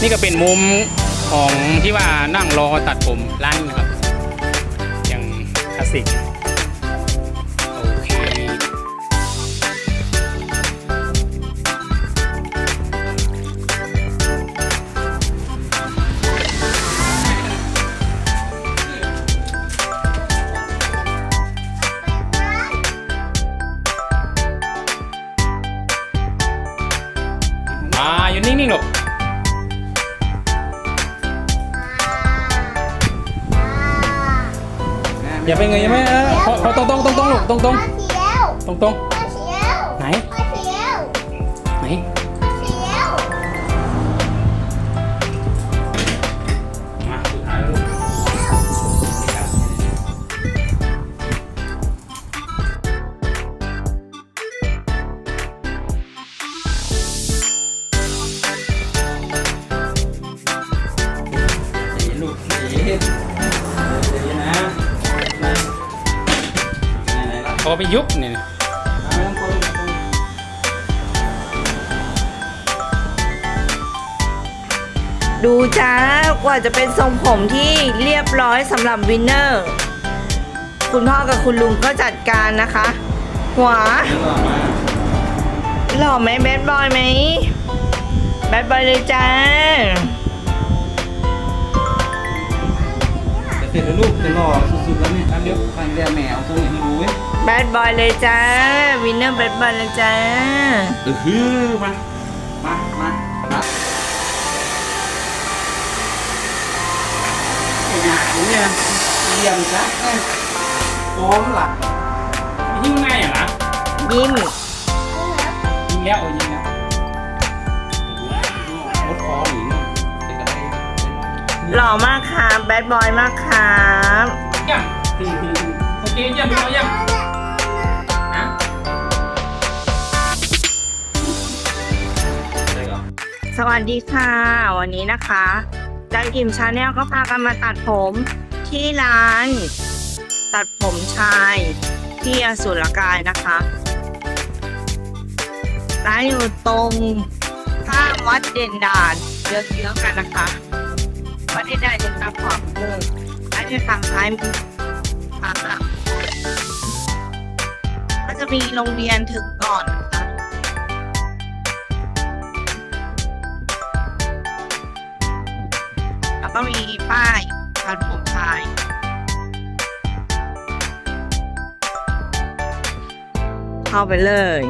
นี่ก็เป็นมุมของที่ว่านั่งรอตัดผมร้านนี้นะครับ อย่างคลาสสิก อย่าไปเงยยังไม่เออพอพอตรงตรงตรงตรงหลกตรงตรงมาเขียวตรงตรงมาเขียวไหนมาเขี อไปยุบเนี่ยนะไม่ต้องกลัวลูกไม่ต้องกลัวดูจ้ากว่าจะเป็นทรงผมที่เรียบร้อยสำหรับวินเนอร์ คุณพ่อกับคุณลุงก็จัดการนะคะ หัวหล่อไหมแบดบอยไหมแบดบอยเลยจ้าจะเสร็จแล้วลูกจะรอ สุดๆแล้วเนี่ยอันเดียวฟังแดแมวตัวอย่างนี้รู้เว้ยแบดบอยเลยจ้า วินเนอร์แบดบอยเลยจ้า เออฮือมา มา มามาไอ้หนาเนี่ยเยี่ยมจ้ะเอ้ยพร้อมหลักยิ่งง่ายอะนะยิ้มยิงแล้วเออยิงแล้วรถคอหนีเนี่ยจะกระได้หล่อมากครับแบดบอยมากครับ ยังโอเคยังไม่เอยังนะสวัสดีค่ะ วันนี้นะคะจันกิมชาแนลก็พากันมาตัดผมที่ร้าน ตัดผมชายที่อสุรกายนะคะร้านอยู่ตรงข้ามวัดเด่นดานเยอะๆกันนะคะ อยู่ทางซ้ายมือค่ะก็จะมีโรงเรียนถึงก่อนนะคะแล้วก็มีป้ายตัดผมชายเข้าไปเลย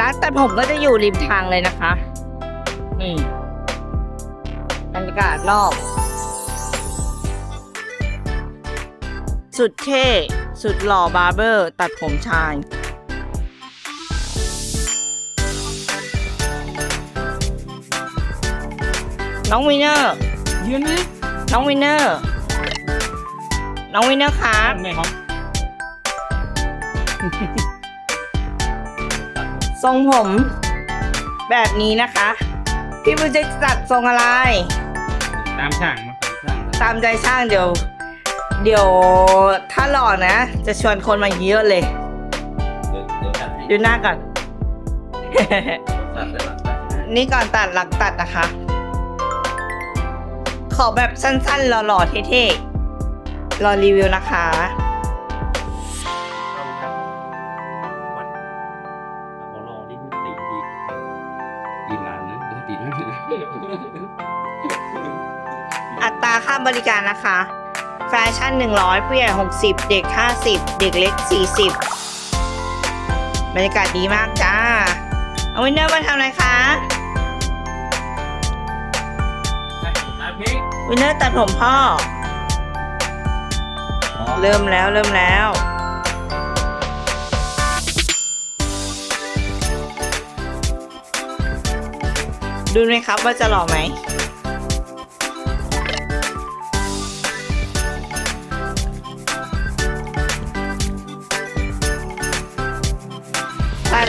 ร้านตัดผมก็จะอยู่ริมทางเลยนะคะ นี่บรรยากาศรอบ สุดเท่ สุดหล่อบาร์เบอร์ ตัดผมชายน้องวินเนอร์ ยืนไหมน้องวินเนอร์ น้องวินเนอร์ครับไม่ครับ ทรงผม แบบนี้นะคะ พี่บุญจะจัดทรงอะไร ตามช่างมาช่างตามใจช่างเดี๋ยว เดี๋ยวถ้าหล่อนะ จะชวนคนมาเยอะเลย เดี๋ยวเดี๋ยวจัดให้ดูหน้าก่อน จัดได้หลังจัดให้นี่ก่อนตัดหลังตัดนะคะ ขอแบบสั้นๆหล่อๆเท่ๆ รอรีวิวนะคะาค่าบริการนะคะ แฟชั่น 100 ผู้ใหญ่ 60 เด็ก 50 เด็กเล็ก 40 บรรยากาศดีมากจ้า เอาวินเนอร์มาทำอะไรคะตามเพลงวินเนอร์ตัดผมพ่อ เริ่มแล้วเริ่มแล้วดูไหมครับว่าจะหล่อไหม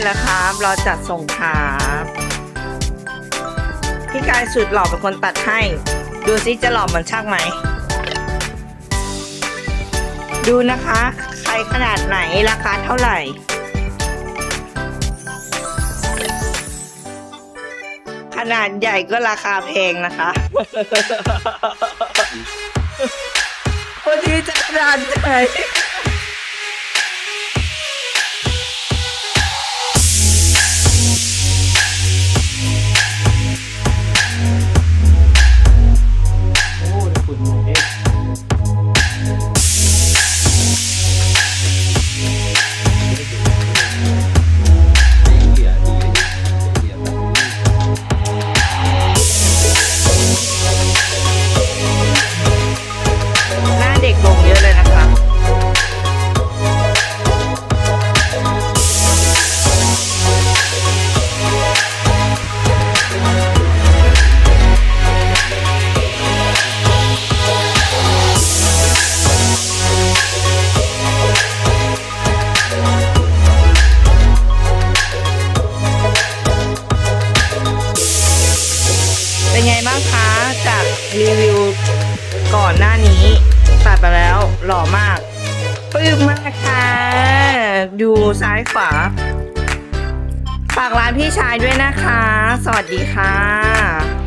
แล้วครับเราจัดส่งครับพี่กายสุดหล่อเป็นคนตัดให้ ดูซิจะหล่อเหมือนช่างไหม ดูนะคะ ใครขนาดไหนราคาเท่าไหร่ขนาดใหญ่ก็ราคาแพงนะคะวันนี้จะขนาดไหน นี้ตัดไปแล้วหล่อมากปื้มมากค่ะดูซ้ายขวาฝากร้านพี่ชายด้วยนะคะ สวัสดีค่ะ